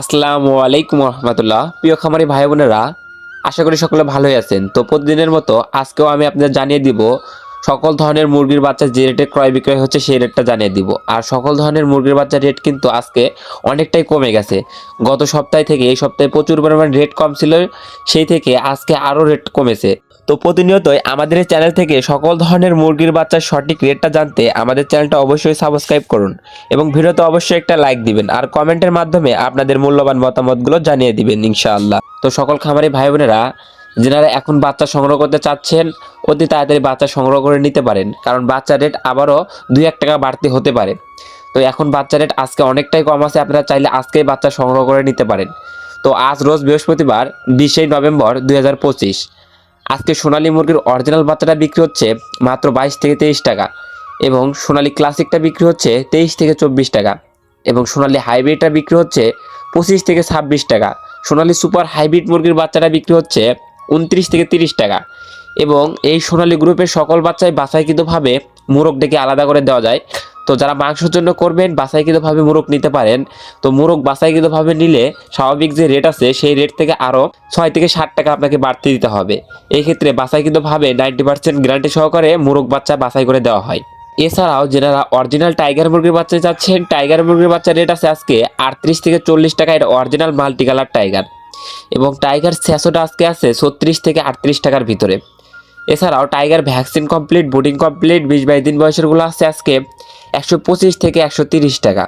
আসসালামু আলাইকুম রহমতুল্লাহ প্রিয় খামারি ভাই বোনেরা, আশা করি সকলে ভালোই আছেন। তো প্রতিদিনের মতো আজকেও আমি আপনাদের জানিয়ে দিব, সকল ধরনের মুরগির বাচ্চা যে রেটে ক্রয় বিক্রয় হচ্ছে সেই রেটটা জানিয়ে দিব। আর সকল ধরনের মুরগির বাচ্চার রেট কিন্তু আজকে অনেকটাই কমে গেছে। গত সপ্তাহ থেকে এই সপ্তাহে প্রচুর পরিমাণ রেট কম ছিল, সেই থেকে আজকে আরও রেট কমেছে। তো প্রতিনিয়তই আমাদের এই চ্যানেল থেকে সকল ধরনের মুরগির বাচ্চার সঠিক রেটটা জানতে আমাদের চ্যানেলটা অবশ্যই সাবস্ক্রাইব করুন এবং ভিডিওতে অবশ্যই একটা লাইক দিবেন আর কমেন্টের মাধ্যমে আপনাদের মূল্যবান মতামতগুলো জানিয়ে দিবেন, ইনশাআল্লাহ। তো সকল খামারি ভাই বোনেরা যেনারা এখন বাচ্চা সংগ্রহ করতে চাচ্ছেন, অতি তাড়াতাড়ি বাচ্চা সংগ্রহ করে নিতে পারেন, কারণ বাচ্চা রেট আবারও দুই এক টাকা বাড়তি হতে পারে। তো এখন বাচ্চা রেট আজকে অনেকটাই কম আছে, আপনারা চাইলে আজকেই বাচ্চা সংগ্রহ করে নিতে পারেন। তো আজ রোজ বৃহস্পতিবার, বিশে নভেম্বর দুই হাজার পঁচিশ। আজকে সোনালী মুরগির অরিজিনাল বাচ্চাটা বিক্রি হচ্ছে মাত্র বাইশ থেকে তেইশ টাকা এবং সোনালি ক্লাসিকটা বিক্রি হচ্ছে তেইশ থেকে চব্বিশ টাকা এবং সোনালী হাইব্রিডটা বিক্রি হচ্ছে পঁচিশ থেকে ছাব্বিশ টাকা। সোনালি সুপার হাইব্রিড মুরগির বাচ্চাটা বিক্রি হচ্ছে উনত্রিশ থেকে তিরিশ টাকা। এবং এই সোনালী গ্রুপের সকল বাচ্চাই বাছাইকৃতভাবে মুরগ ডেকে আলাদা করে দেওয়া যায়। তো যারা মাংসের জন্য করবেন, বাছাইকৃতভাবে মুরগ নিতে পারেন। তো মুরগ বাছাইকৃতভাবে নিলে স্বাভাবিক যে রেট আছে, সেই রেট থেকে আরও ছয় থেকে ষাট টাকা আপনাকে বাড়তি দিতে হবে। এই ক্ষেত্রে বাছাইকৃতভাবে নাইনটি পার্সেন্ট গ্যারান্টি সহকারে মুরগ বাচ্চা বাছাই করে দেওয়া হয়। এছাড়াও যারা অরিজিনাল টাইগার মুরগির বাচ্চা চাচ্ছেন টাইগার মুরগির বাচ্চার রেট আছে আজকে আটত্রিশ থেকে চল্লিশ টাকা। এটা অরিজিনাল মাল্টি কালার টাইগার এবং টাইগার ছ্যাশোটা আজকে আছে ছত্রিশ থেকে আটত্রিশ টাকার ভিতরে। এছাড়াও tiger vaccine complete boarding complete, বিশ বাইশ দিন বয়সেরগুলো আছে আজকে একশো পঁচিশ থেকে একশো তিরিশ টাকা।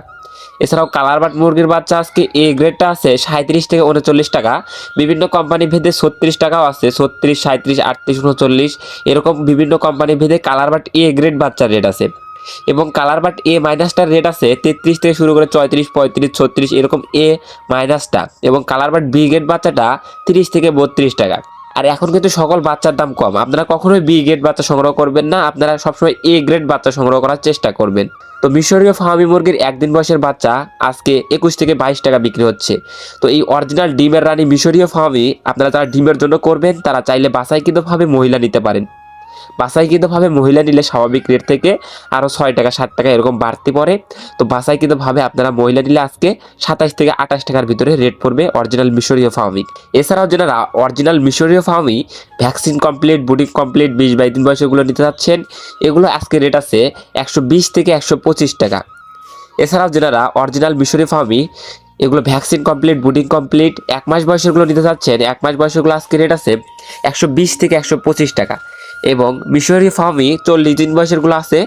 এছাড়াও কালার বাট মুরগির বাচ্চা আজকে এ গ্রেডটা আছে সাঁত্রিশ থেকে উনচল্লিশ টাকা। বিভিন্ন কোম্পানি ভেদে ছত্রিশ টাকাও আছে, ছত্রিশ সাঁত্রিশ আটত্রিশ, উনচল্লিশ, এরকম বিভিন্ন কোম্পানি ভেদে কালার বাট এ গ্রেড বাচ্চার রেট আছে। এবং কালার বাট এ মাইনাসটার রেট আছে তেত্রিশ থেকে শুরু করে চৌত্রিশ, পঁয়ত্রিশ, ছত্রিশ, এরকম এ মাইনাসটা এবং কালার বাট বি গ্রেড বাচ্চাটা তিরিশ থেকে বত্রিশ টাকা। আর এখন কিন্তু সকল বাচ্চার দাম কম। আপনারা কখনোই বি গ্রেড বাচ্চা সংগ্রহ করবেন না, আপনারা সবসময় এ গ্রেড বাচ্চা সংগ্রহ করার চেষ্টা করবেন। তো মিশরীয় ফার্মি মুরগির একদিন বয়সের বাচ্চা আজকে একুশ থেকে বাইশ টাকা বিক্রি হচ্ছে। তো এই অরিজিনাল ডিমের রানী মিশরীয় ফার্মি, আপনারা তারা ডিমের জন্য করবেন, তারা চাইলে বাসায় কিন্তু ভাবে মহিলা নিতে পারেন। বাসাইকৃতভাবে মহিলা নিলে স্বাভাবিক রেট থেকে আরও ছয় টাকা, সাত টাকা এরকম বাড়তি পড়ে। তো বাসাইকৃতভাবে আপনারা মহিলা নিলে আজকে সাতাশ থেকে আঠাশ টাকার ভিতরে রেট পড়বে অরিজিনাল মিশরীয় ফার্মি এছাড়াও যারা অরিজিনাল মিশরীয় ফার্মি ভ্যাকসিন কমপ্লিট বুডিং কমপ্লিট বিশ বাইশ দিন বয়সেগুলো নিতে চাচ্ছেন, এগুলো আজকে রেট আছে একশো বিশ থেকে একশো পঁচিশ টাকা। এছাড়াও যারা অরিজিনাল মিশরীয় ফার্মি এগুলো ভ্যাকসিন কমপ্লিট বুডিং কমপ্লিট এক মাস বয়সেরগুলো নিতে চাচ্ছেন, এক মাস বয়সেরগুলো আজকে রেট আছে একশো বিশ থেকে একশো পঁচিশ টাকা। এবং মিশরি ফার্মি চল্লিশ দিন বয়সেরগুলো আছে।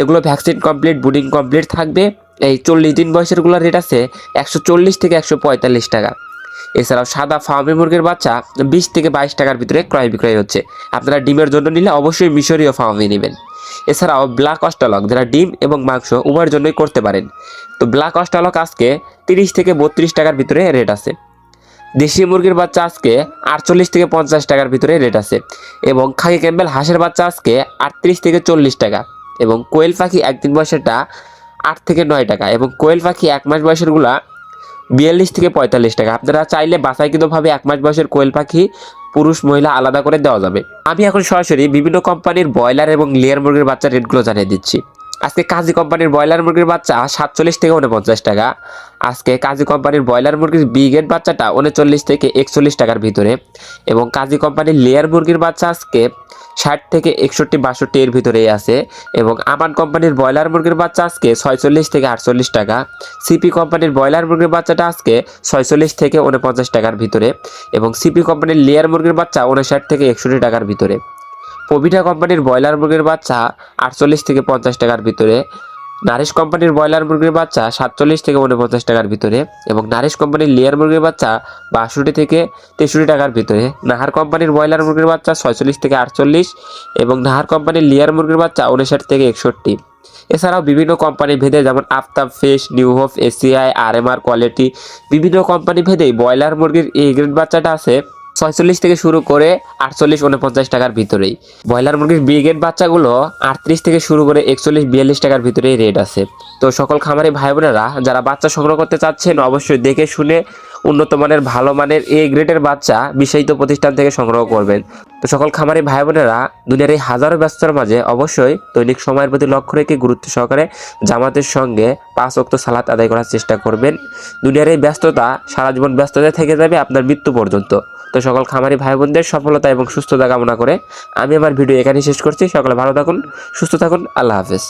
এগুলো ভ্যাকসিন কমপ্লিট বুডিং কমপ্লিট থাকবে। এই চল্লিশ দিন বয়সেরগুলোর রেট আছে একশো চল্লিশ থেকে একশো পঁয়তাল্লিশ টাকা। এছাড়াও সাদা ফার্মি মুরগির বাচ্চা বিশ থেকে বাইশ টাকার ভিতরে ক্রয় বিক্রয় হচ্ছে। আপনারা ডিমের জন্য নিলে অবশ্যই মিশরীয় ফার্মি নেবেন। এছাড়াও ব্ল্যাক অস্টালক যারা ডিম এবং মাংস উভয়ের জন্যই করতে পারেন। তো ব্ল্যাক অস্টালক আজকে তিরিশ থেকে বত্রিশ টাকার ভিতরে রেট আছে। দেশি মুরগির বাচ্চা আজকে আটচল্লিশ থেকে পঞ্চাশ টাকার ভিতরে রেট আছে। এবং খাকি ক্যাম্বেল হাঁসের বাচ্চা আজকে আটত্রিশ থেকে চল্লিশ টাকা। এবং কোয়েল পাখি একদিন বয়সেরটা আট থেকে নয় টাকা। এবং কোয়েল পাখি এক মাস বয়সেরগুলা বিয়াল্লিশ থেকে পঁয়তাল্লিশ টাকা। আপনারা চাইলে বাছাইকৃতভাবে এক মাস বয়সের কোয়েল পাখি পুরুষ মহিলা আলাদা করে দেওয়া যাবে। আমি এখন সরাসরি বিভিন্ন কোম্পানির ব্রয়লার এবং লেয়ার মুরগির বাচ্চার রেটগুলো জানিয়ে দিচ্ছি। আজকে কাজী কোম্পানির ব্রয়লার মুরগির বাচ্চা সাতচল্লিশ থেকে উনপঞ্চাশ টাকা। আজকে কাজী কোম্পানির ব্রয়লার মুরগির বিগেট বাচ্চাটা উনচল্লিশ থেকে একচল্লিশ টাকার ভিতরে এবং কাজী কোম্পানির লেয়ার মুরগির বাচ্চা আজকে ষাট থেকে একষট্টি বাষট্টি এর ভিতরেই আছে এবং আমান কোম্পানির ব্রয়লার মুরগির বাচ্চা আজকে ছয়চল্লিশ থেকে আটচল্লিশ টাকা সিপি কোম্পানির ব্রয়লার মুরগির বাচ্চাটা আজকে ছয়চল্লিশ থেকে উনপঞ্চাশ টাকার ভিতরে এবং সিপি কোম্পানির লেয়ার মুরগির বাচ্চা উনষাট থেকে একষট্টি টাকার ভিতরে। পবিটা কোম্পানির ব্রয়লার মুরগির বাচ্চা আটচল্লিশ থেকে পঞ্চাশ টাকার ভিতরে, নারিশ কোম্পানির ব্রয়লার মুরগির বাচ্চা সাতচল্লিশ থেকে উনপঞ্চাশ টাকার ভিতরে এবং নারিশ কোম্পানির লেয়ার মুরগির বাচ্চা বাষট্টি থেকে তেষট্টি টাকার ভিতরে। নাহার কোম্পানির ব্রয়লার মুরগির বাচ্চা ছয়চল্লিশ থেকে আটচল্লিশ এবং নাহার কোম্পানির লেয়ার মুরগির বাচ্চা উনষাট থেকে একষট্টি। এছাড়াও বিভিন্ন কোম্পানি ভেদে যেমন Aftab fish, New Hope, ACI, আর এম আর কোয়ালিটি, বিভিন্ন কোম্পানি ভেদেই ব্রয়লার মুরগির এই গ্রেড বাচ্চাটা আছে ছয়চল্লিশ থেকে শুরু করে আটচল্লিশ, উনপঞ্চাশ টাকার ভিতরেই। ব্রয়লার মুরগির ব্রিগেড বাচ্চাগুলো আটত্রিশ থেকে শুরু করে একচল্লিশ, বিয়াল্লিশ টাকার ভিতরেই রেট আছে। তো সকল খামারি ভাই বোনেরা যারা বাচ্চা সংগ্রহ করতে চাচ্ছেন, অবশ্যই দেখে শুনে উন্নত মানের, ভালো মানের এ গ্রেডের বাচ্চা বিষয়িত প্রতিষ্ঠান থেকে সংগ্রহ করবেন। তো সকল খামারি ভাই বোনেরা দুনিয়ার এই হাজারো ব্যস্ততার মাঝে অবশ্যই দৈনিক সময়ের প্রতি লক্ষ্য রেখে গুরুত্ব সহকারে জামাতের সঙ্গে পাঁচ অক্ত সালাত আদায় করার চেষ্টা করবেন। দুনিয়ার এই ব্যস্ততা সারা জীবন ব্যস্ততায় থেকে যাবে আপনার মৃত্যু পর্যন্ত। তো সকল খামারি ভাই বোনদের সফলতা এবং সুস্থতা কামনা করে আমি আমার ভিডিও এখানেই শেষ করছি। সকলে ভালো থাকুন, সুস্থ থাকুন, আল্লাহ হাফেজ।